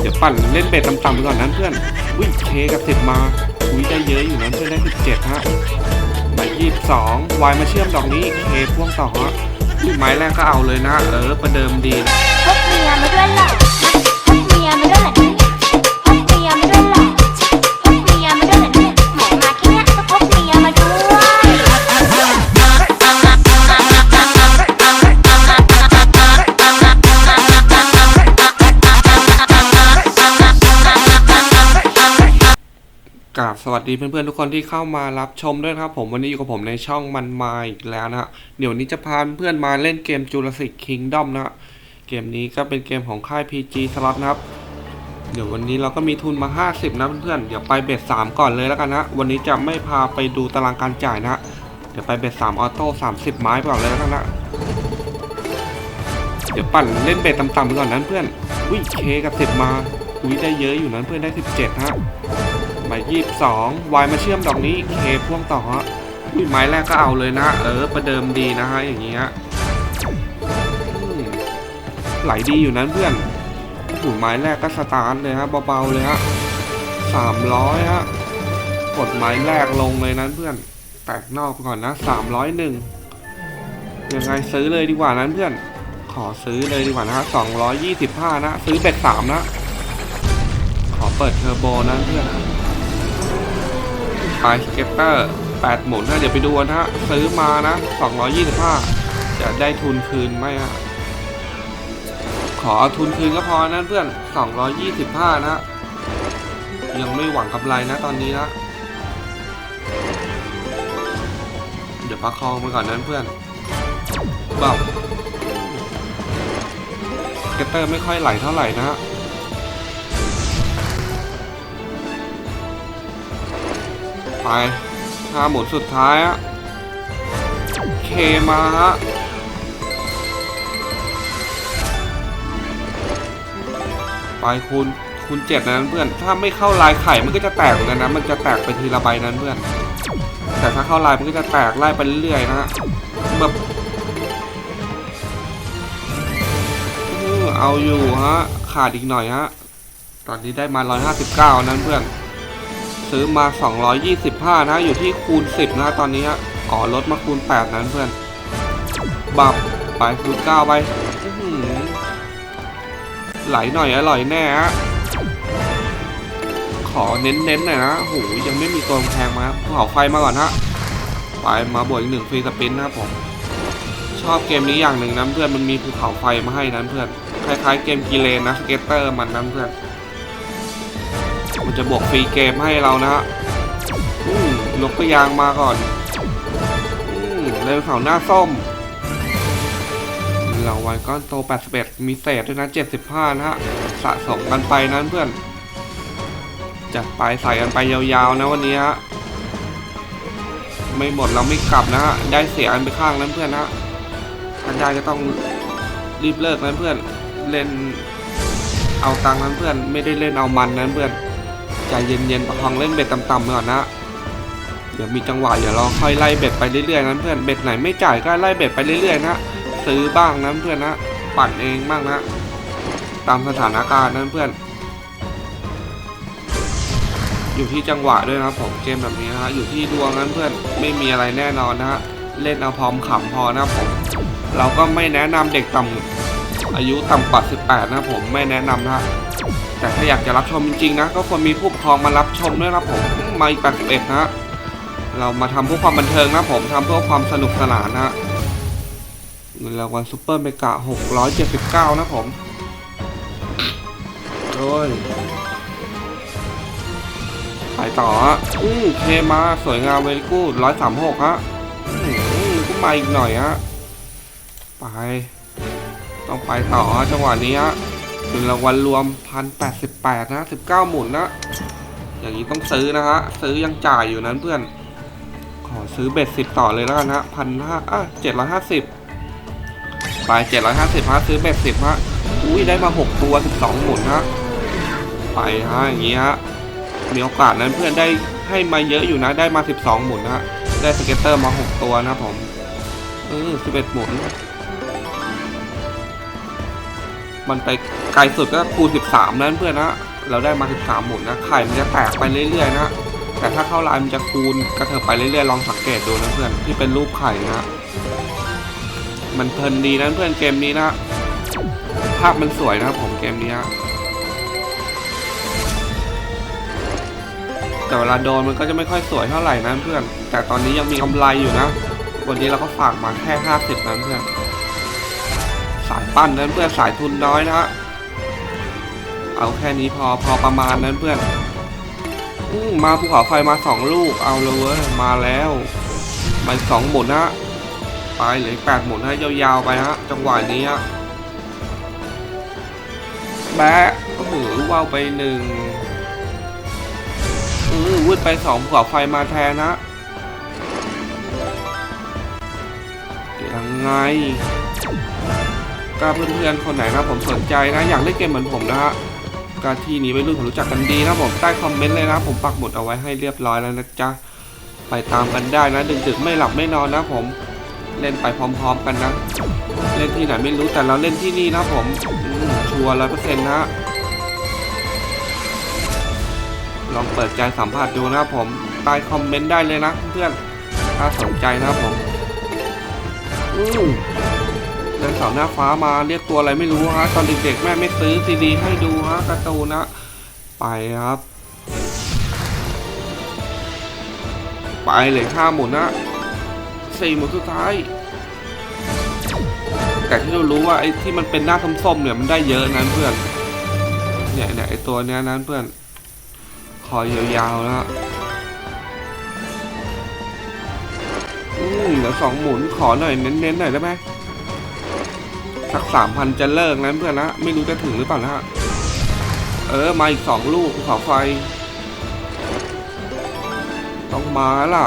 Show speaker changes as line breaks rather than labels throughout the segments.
เดี๋ยวปั่นเล่นเบสต่ำๆไปก่อนนั้นเพื่อน อุ้ยเคกับสิบมา อุ้ยได้เยอะอยู่นั้นเพื่อนได้สิบเจ็ดฮะหมายี่สิบสองวายมาเชื่อมดอกนี้เคพ่วงต่อฮะไม้แรกก็เอาเลยนะ เออประเดิมดีนะ
พกเมียมาด้วยล่ะ กรา
บสวัสดีเพื่อนๆทุกคนที่เข้ามารับชมด้วยนะครับผมวันนี้อยู่กับผมในช่องมันมาอีกแล้วนะฮะเดี๋ยววันนี้จะพาเพื่อนมาเล่นเกม Jurassic Kingdom นะฮะเกมนี้ก็เป็นเกมของค่าย PG Slot นะครับ เดี๋ยววันนี้เราก็มีทุนมา 50 นะเพื่อนๆเดี๋ยวไปเบ็ด3ก่อนเลยแล้วกันนะ วันนี้จะไม่พาไปดูตารางการจ่ายนะ เดี๋ยวไปเบ็ด3ออโต้30 ไม้ก่อนเลยแล้วกันนะ เดี๋ยวปั่นเล่นเบ็ดต่ำๆก่อนนั้นเพื่อนอุ้ยเคกับ10มาอุ้ยได้เยอะอยู่นั้นเพื่อนได้ 17ฮะ หมายยี่สองวายมาเชื่อมดอกนี้เคพ่วงต่อฮะอุ้ยไม้แรกก็เอาเลยนะ เออ ประเดิมดีนะฮะ อย่างเงี้ยไหลดีอยู่นั้นเพื่อนหูไม้แรกก็สตาร์ทเลยฮะเบาๆเลยฮะสามร้อยฮะกดไม้แรกลงเลยนั้นเพื่อน แตกนอกก่อนนะสามร้อยหนึ่งยังไงซื้อเลยดีกว่านั้นเพื่อน ขอซื้อเลยดีกว่านะฮะสองร้อยยี่สิบห้านะ ซื้อเบ็ดสามนะ ขอเปิดเทอร์โบนะเพื่อน ปลายสเก็ตเตอร์8หมุนนะเดี๋ยวไปดูนะฮะซื้อมานะ 225 จะได้ทุนคืนไหมฮะขอทุนคืนก็พอนะเพื่อน 225 นะยังไม่หวังกำไรนะตอนนี้นะ เดี๋ยวประคองไปก่อนนั้นเพื่อนแบบสเก็ตเตอร์ไม่ค่อยไหลเท่าไหร่นะ ไปห้าหมุนสุดท้ายอะเคมาฮะไปคูณคูณเจ็ดนั้นเพื่อน ถ้าไม่เข้าลายไข่มันก็จะแตกเหมือนกันนะ มันจะแตกไปทีละใบนั้นเพื่อน แต่ถ้าเข้าลายมันก็จะแตกไล่ไปเรื่อยๆนะฮะแบบเอาอยู่ฮะ ขาดอีกหน่อยฮะ ตอนนี้ได้มา 159 นั้นเพื่อน ซื้อมา 225 นะ อยู่ที่คูณ 10 นะตอนนี้ฮะอ๋อลดมาคูณ 8 นั้นเพื่อน บับไปคูณ 9 ไปไหลหน่อยอร่อยแน่ฮะขอเน้นๆหน่อยนะโหยังไม่มีตัวแพงมาภูเขาไฟมาก่อนฮะไปมาบวกอีกหนึ่งฟรีสปินนะครับผม ชอบเกมนี้อย่างหนึ่งนะเพื่อนมันมีภูเขาไฟมาให้นั้นเพื่อน คล้ายๆ เกมกีเลนนะสเก็ตเตอร์มันนั้นเพื่อน มันจะบวกฟรีเกมให้เรานะฮะอืมนกระยางมาก่อนอืมเร็วเสาหน้าส้มรางวัลก้อนโต 81 มีเศษด้วยนะ 75 นะฮะ สะสมกันไปนั้นเพื่อน จัดไปใส่กันไปยาวๆนะวันนี้ฮะ ไม่หมดเราไม่กลับนะฮะ ได้เสียกันไปข้างนั้นเพื่อนนะถ้าได้ก็ต้องรีบเลิกนั้นเพื่อน เล่นเอาตังนั้นเพื่อน ไม่ได้เล่นเอามันนั้นเพื่อน ใจเย็นๆประคองเล่นเบ็ดต่ำๆก่อนนะเดี๋ยวมีจังหวะเดี๋ยวเราค่อยไล่เบ็ดไปเรื่อยๆนั้นเพื่อนเบ็ดไหนไม่จ่ายก็ไล่เบ็ดไปเรื่อยๆนะซื้อบ้างนั้นเพื่อนนะปั่นเองบ้างนะ ตามสถานการณ์นั้นเพื่อน อยู่ที่จังหวะด้วยนะผมเกมแบบนี้นะฮะอยู่ที่ดวงนั้นเพื่อนไม่มีอะไรแน่นอนนะฮะเล่นเอาพร้อมขำพอนะผมเราก็ไม่แนะนำเด็กต่ำอายุต่ำกว่า 18 นะผมไม่แนะนำนะ แต่ถ้าอยากจะรับชมจริงๆนะ ก็ควรมีผู้ปกครองมารับชมด้วยนะผมมาอีก81นะฮะเรามาทำเพื่อความบันเทิงนะผมทำเพื่อความสนุกสนานนะเงินรางวัลซูเปอร์เมกะ679 นะผมโอ้ยไปต่อฮะอู้เคมาสวยงามเวลกูด136ฮะอื้อหือก็มาอีกหน่อยฮะ ไป ต้องไปต่อฮะจังหวะนี้ฮะ เงินรางวัลรวม1,088นะ19หมุนนะ อย่างนี้ต้องซื้อนะฮะ ซื้อยังจ่ายอยู่นั้นเพื่อน ขอซื้อเบ็ดสิบต่อเลยแล้วกันฮะพันห้าอะเจ็ดร้อยห้าสิบไปเจ็ดร้อยห้าสิบฮะซื้อเบ็ดสิบฮะ อุ้ยได้มาหกตัวสิบสองหมุนฮะ ไปฮะอย่างนี้ฮะ มีโอกาสนั้นเพื่อนได้ให้มาเยอะอยู่นะ ได้มาสิบสองหมุนนะฮะ ได้สเก็ตเตอร์มาหกตัวนะผม เออสิบเอ็ดหมุน มันไปไกลสุดก็คูณ13นั้นเพื่อนนะเราได้มา 13 หมุนนะไข่มันจะแตกไปเรื่อยๆนะแต่ถ้าเข้าลายมันจะคูณกระเถิบไปเรื่อยๆลองสังเกตดูนะเพื่อนที่เป็นรูปไข่นะมันเพลินดีนะเพื่อนเกมนี้นะภาพมันสวยนะครับผมเกมนี้นะแต่เวลาโดนมันก็จะไม่ค่อยสวยเท่าไหร่นะเพื่อน แต่ตอนนี้ยังมีกำไรอยู่นะ วันนี้เราก็ฝากมาแค่ 50นั้นเพื่อน ปั้นนั้นเพื่อนสายทุนน้อยนะฮะเอาแค่นี้พอพอประมาณนั้นเพื่อนอมมาภูเขาไฟมาสองลูกเอาเลยเว้ยมาแล้วมาสองหมุนะฮะไปเหลือแปดหมุนให้ยาวๆไปฮะจังหวะนี้ฮะแบะโอ้โหว่าวไปหนึ่งอือวืดไปสองภูเขาไฟมาแทนนะยังไง ก็เพื่อนๆคนไหนนะผมสนใจนะอยากเล่นเกมเหมือนผมนะฮะก็ที่นี้ไม่รุ่นผมรู้จักกันดีนะผมใต้คอมเมนต์เลยนะ ผมปักหมุดเอาไว้ให้เรียบร้อยแล้วนะจ๊ะไปตามกันได้นะดึกๆไม่หลับไม่นอนนะผมเล่นไปพร้อม ๆ กันนะ เล่นที่ไหนไม่รู้แต่เราเล่นที่นี่นะผมอืมชัวร์ร้อยเปอร์เซ็นต์นะลองเปิดใจสัมผัสดูนะผมใต้คอมเมนต์ได้เลยนะเพื่อนถ้าสนใจนะผมอืม เดินเสาหน้าฟ้ามาเรียกตัวอะไรไม่รู้ฮะตอนเด็กๆแม่ไม่ซื้อซีดีให้ดูฮะการ์ตูนนะไปครับ ไปเลยห้าหมุนนะสี่หมุนสุดท้าย แต่ที่เรารู้ว่าไอ้ที่มันเป็นหน้าส้มๆเนี่ยมันได้เยอะนั้นเพื่อนเนี่ยเนี่ยไอ้ตัวเนี้ยนั้นเพื่อนคอยาวๆนะอืมเดี๋ยวสองหมุนขอหน่อยเน้นๆหน่อยได้ไหม สักสามพันจะเลิกนั้นเพื่อนนะไม่รู้จะถึงหรือเปล่านะฮะเออมาอีกสองลูกภูเขาไฟ ต้องมาล่ะ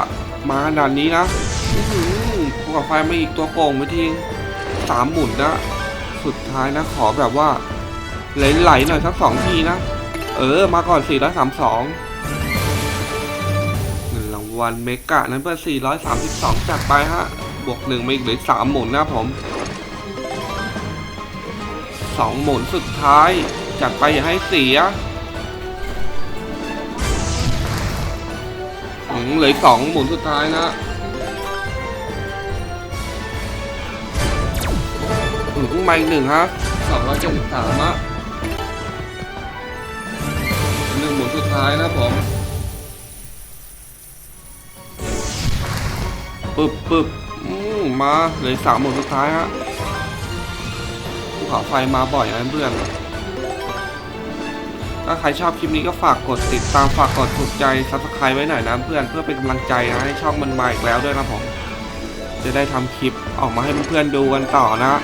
มาขนาดนี้นะอื้อหือภูเขาไฟมาอีกตัวโกงไปทีสามหมุนนะ สุดท้ายนะขอแบบว่าไหลๆหน่อยสักสองทีนะ เออ มาก่อน432เงินรางวัลเมกะนั้นเพื่อน432 จัดไปฮะ บวกหนึ่งมาอีกเหลืออกสามหมุนนะผม สองหมุนสุดท้าย จัดไปอย่าให้เสียเหลือสองหมุนสุดท้ายนะอืมมาอีกหนึ่งฮะสองร้อยเจ็ดสิบสามอะหนึ่งหมุนสุดท้ายนะผมปึ๊บปึ๊บมาเหลือสามหมุนสุดท้ายฮะ ภูเขาไฟมาบ่อยนะเพื่อนถ้าใครชอบคลิปนี้ก็ฝากกดติดตามฝากกดถูกใจ subscribe ไว้หน่อยนะเพื่อนเพื่อเป็นกำลังใจนะให้ช่องมันมาอีกแล้วด้วยนะผมจะได้ทำคลิปออกมาให้เพื่อนๆดูกันต่อนะ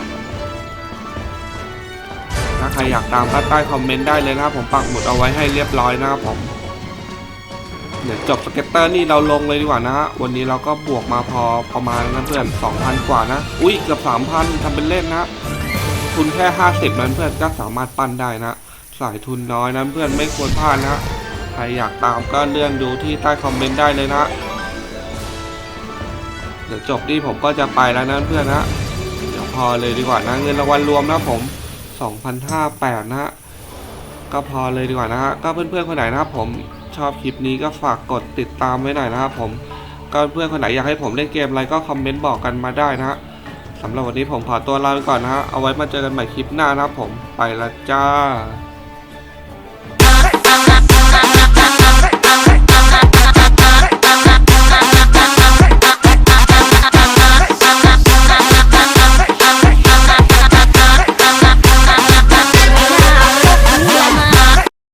ถ้าใครอยากตามก็ใต้คอมเมนต์ได้เลยนะผมปักหมุดเอาไว้ให้เรียบร้อยนะครับผมเดี๋ยวจบสเก็ตเตอร์นี่เราลงเลยดีกว่านะฮะวันนี้เราก็บวกมาพอประมาณนั้นเพื่อน2,000 กว่านะ อุ้ยเกือบ3,000ทำเป็นเล่นนะ ทุนแค่ 50 นั้นเพื่อนก็สามารถปั้นได้นะ สายทุนน้อยนั้นเพื่อนไม่ควรพลาดนะใครอยากตามก็เลื่อนดูที่ใต้คอมเมนต์ได้เลยนะเดี๋ยวจบที่ผมก็จะไปแล้วนะเพื่อนนะเดี๋ยวพอเลยดีกว่านะเงินรางวัลรวมนะผม2,508นะฮะก็พอเลยดีกว่านะฮะก็เพื่อนๆคนไหนนะครับผมชอบคลิปนี้ก็ฝากกดติดตามไว้หน่อยนะครับผมก็เพื่อนคนไหนอยากให้ผมเล่นเกมอะไรก็คอมเมนต์บอกกันมาได้นะฮะ สำหรับวันนี้ผมขอตัวลาไปก่อนนะฮะ เอาไว้มาเจอกันใหม่คลิปหน้านะครับผม ไปละจ้า